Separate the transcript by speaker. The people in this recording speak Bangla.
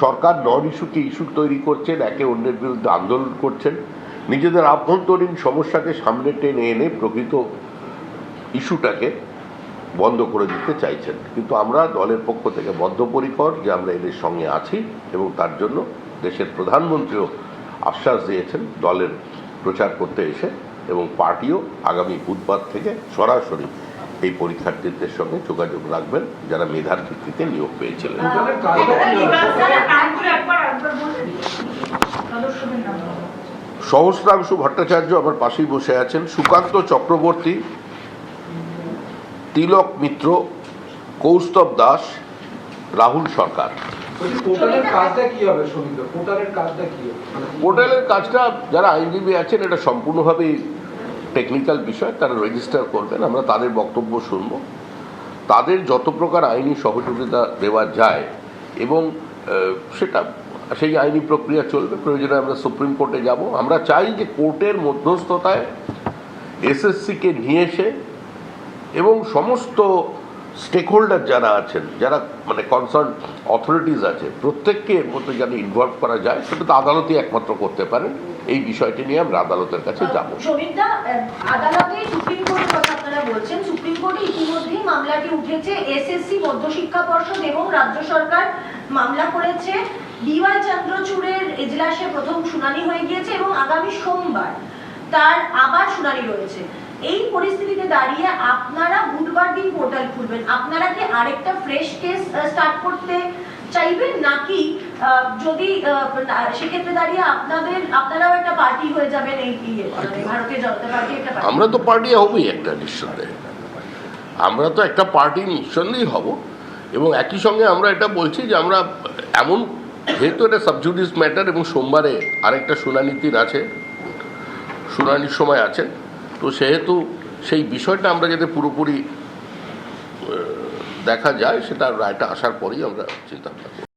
Speaker 1: সরকার নন ইস্যুকে ইস্যু তৈরি করছেন, একে অন্যের বিরুদ্ধে আন্দোলন করছেন। নিজেদের আভ্যন্তরীণ সমস্যাকে সামনে টেনে এনে প্রকৃত ইস্যুটাকে বন্ধ করে দিতে চাইছেন। কিন্তু আমরা দলের পক্ষ থেকে বদ্ধপরিকর যে আমরা এদের সঙ্গে আছি এবং তার জন্য দেশের প্রধানমন্ত্রীও আশ্বাস দিয়েছেন দলের প্রচার করতে এসে এবং পার্টিও আগামী বুধবার থেকে সরাসরি এই পরীক্ষার্থীদের সঙ্গে যোগাযোগ রাখবেন যারা মেধার ভিত্তিতে নিয়োগ পেয়েছিলেন।
Speaker 2: হবে?
Speaker 1: সহস্রাংশু ভট্টাচার্য আমার পাশেই বসে আছেন। সুকান্ত চক্রবর্তী তিলক মিত্র কৌস্তব দাস রাহুল সরকার।
Speaker 2: বলছি পোর্টালের কাজটা কি হবে সমিত? পোর্টালের কাজটা কি হবে? মানে
Speaker 1: পোর্টালের কাজটা যারা আইনজীবী আছেন এটা সম্পূর্ণভাবেই টেকনিক্যাল বিষয়, তারা রেজিস্টার করবেন, আমরা তাদের বক্তব্য শুনব। তাদের যত প্রকার আইনি সহযোগিতা দেওয়া যায় এবং সেটা, সেই আইনি প্রক্রিয়া চলবে, প্রয়োজনে আমরা সুপ্রিম কোর্টে যাব। আমরা চাই যে কোর্টের মধ্যস্থতায় এসএসসিকে নিয়ে এসে এবং সমস্ত স্টেক হোল্ডার যারা আছেন যারা মানে কনসার্ন অথরিটিস আছে প্রত্যেককে এর মধ্যে যেন ইনভলভ করা যায় সেটা তো আদালতই একমাত্র করতে পারেন এই বিষয়টি নিয়ে আমরা আদালতের কাছে যাব।
Speaker 3: আদালতে সুপ্রিম কোর্টের কথা আপনারা বলছেন সুপ্রিম কোর্টে ইতিমধ্যেই মামলাটি উঠেছে। এসএসসি মধ্যশিক্ষা পর্ষদ এবং রাজ্য সরকার মামলা করেছে। ডিওয়াই চন্দ্রচূড়ের এজলাসে প্রথম শুনানি হয়ে গিয়েছে এবং আগামী সোমবার তার আবার শুনানি রয়েছে। এই পরিস্থিতিতে দাঁড়িয়ে আপনারা বুধবার দিন পোর্টাল খুলবেন। আপনারা কি আরেকটা ফ্রেশ কেস স্টার্ট করতে চাইবেন? নাকি যদি সেক্ষেত্রে দাঁড়িয়ে আপনাদের আপনারাও একটা পার্টি হয়ে যাবেন এই ইয়ে মানে ভারতীয় জনতা পার্টি একটা
Speaker 1: আমরা তো পার্টি হবই একটা নিঃসন্দেহে। আমরা তো একটা পার্টি নিঃসন্দেহেই হব। এবং একই সঙ্গে আমরা এটা বলছি যে আমরা এমন যেহেতু এটা সাবজুডিস ম্যাটার এবং সোমবারে আরেকটা শুনানি দিন আছে শুনানির সময় আছে তো সেহেতু সেই বিষয়টা আমরা যাতে পুরোপুরি দেখা যায়, সেটা রায়টা আসার পরেই আমরা চিন্তা করব।